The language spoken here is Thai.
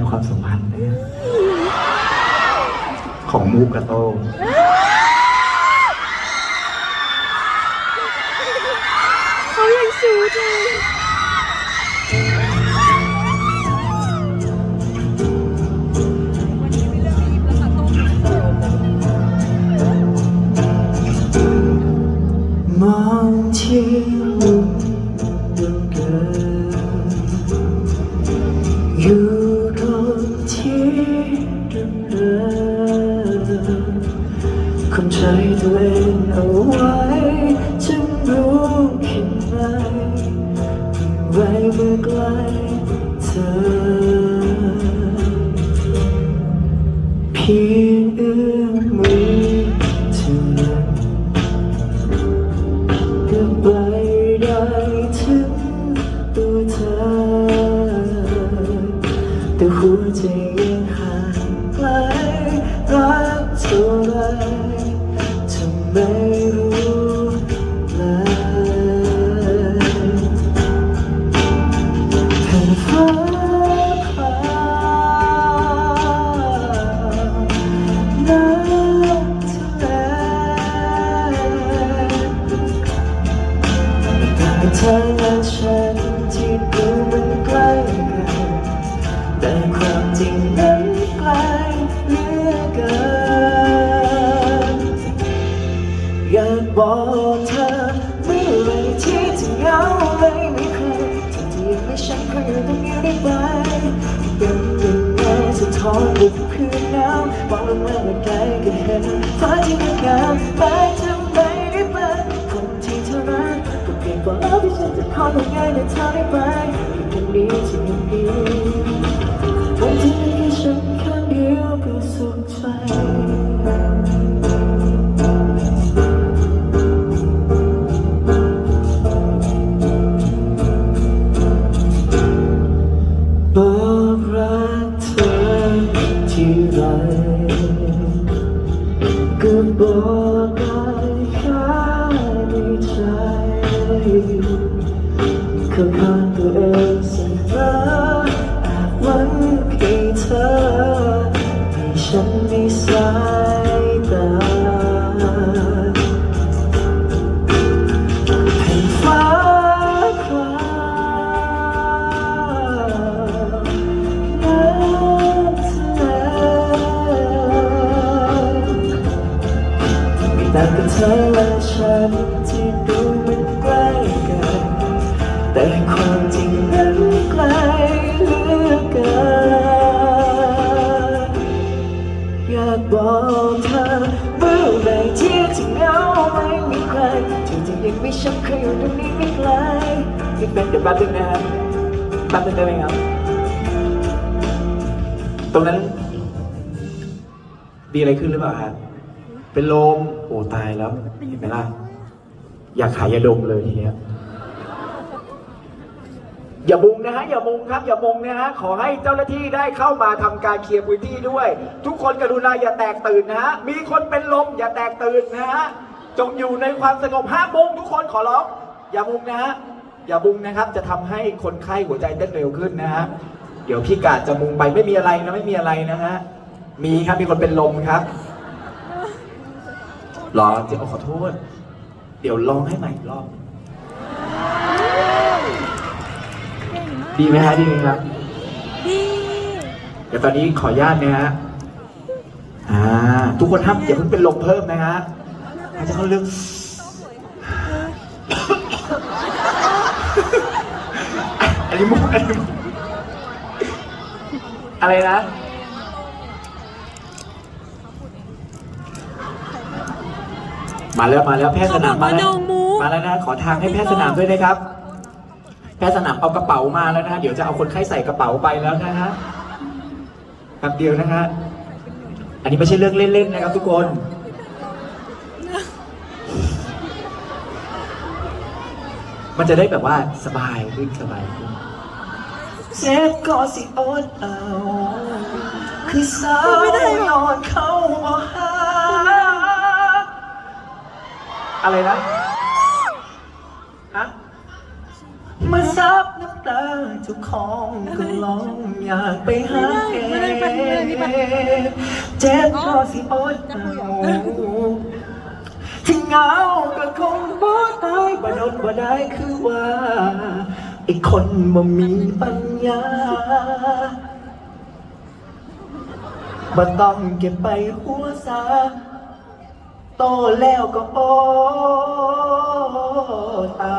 นความสัมพันธ์เนี่ยของมูกกระโตเขายังสูดเลย ที่เดิมคนใจตัวเองเอาไว้ฉันรู้คิดไหมไว้เมื่อไกลเธอเพียง ยังห่างไกลรักเท่าไรทำไม่รู้เลยแผ่นฟ้าคลามน้ำทะเลแต่เธอและฉัน บอกเธอเมื่อไรที่จะเหงาเลยไม่มีใครที่ที่ไม่ฉันก็อยู่ตรงนี้ได้ไหมเป็นยังไงสะท้อนบุกพื้นน้ำมองลงมาเมื่อใดก็เห็นฟ้าที่งดงามแต่ทำไมได้เป็นคนที่เธอรักก็เพียงกว่าที่ฉันจะขอลงง่ายในเธอได้ไหมอยู่ตรงนี้ที่ยังดีวันที่มีแค่ฉันข้างเดียวเพื่อสุขใจ ใจก็บอกได้แค่ในใจข้างข้างตัวเอง เธอและฉันที่ดูมันใกล้กัน แต่ความจริงนั้นไกลเหลือเกินอยากบอกเธอเมื่อไรที่จะเหงาไม่มีใครที่จะยังไม่ฉันเคยอยู่ตรงนี้ไม่ไกลนี่เป็นเดี๋ยวแป๊บนึงนะครับแป๊บนึงได้ไหมครับ ตรงนั้น ดีอะไรขึ้นหรือเปล่าครับ เป็นลมโอ้ตายแล้วเห็นไหมล่ะอยากขายยาดมเลยทีเนี้ยอย่ามุงนะฮะอย่ามุงครับอย่ามุงนะฮะขอให้เจ้าหน้าที่ได้เข้ามาทำการเคลียร์พื้นที่ด้วย ทุกคนกรุณาอย่าแตกตื่นนะฮะมีคนเป็นลมอย่าแตกตื่นนะฮะจงอยู่ในความสงบห้ามุงทุกคนขอร้องอย่ามุงนะฮะอย่ามุงนะครับ จะทำให้คนไข้หัวใจเต้นเร็วขึ้นนะฮะเดี๋ยวพี่กาดจะมุงไปไม่มีอะไรนะไม่มีอะไรนะฮะมีครับมีคนเป็นลมครับ รอเดี๋ยวขอโทษ เดี๋ยวลองให้ใหม่อีกรอบ ดีไหมฮะดีไหมครับ ดีเดี๋ยวตอนนี้ขออนุญาตนะฮะอ่า ทุกคนห้ามอย่าเพิ่งเป็นลมเพิ่มนะฮะอาจจะเขาเรื่องอันนี้มุกอันนี้มุกอะไรนะ มาแล้วมาแล้วแพทย์สนามมาแล้วมาแล้วนะขอทางให้แพทย์สนามด้วยนะครับ แพทย์สนามเอากระเป๋ามาแล้วนะฮะเดี๋ยวจะเอาคนไข้ใส่กระเป๋าไปแล้วนะฮะแป๊บเดียวนะฮะอันนี้ไม่ใช่เรื่องเล่นๆนะครับ ทุกคนมันจะได้แบบว่าสบายขึ้นสบายขึ้นเซ็ตก็สิอดเอาคือสาวนอนเข้า อะไรนะฮะมาซับน้ำตาทุกของก็ลองอยากไปหาแกเจ็บพอสิอดเอาที่เหงาก็คงบ่ตายบ่นนบ่ได้คือว่าไอ้คนบ่มีปัญญาบ่ต้องเก็บไปหัวซา โตแล้วก็โอเตา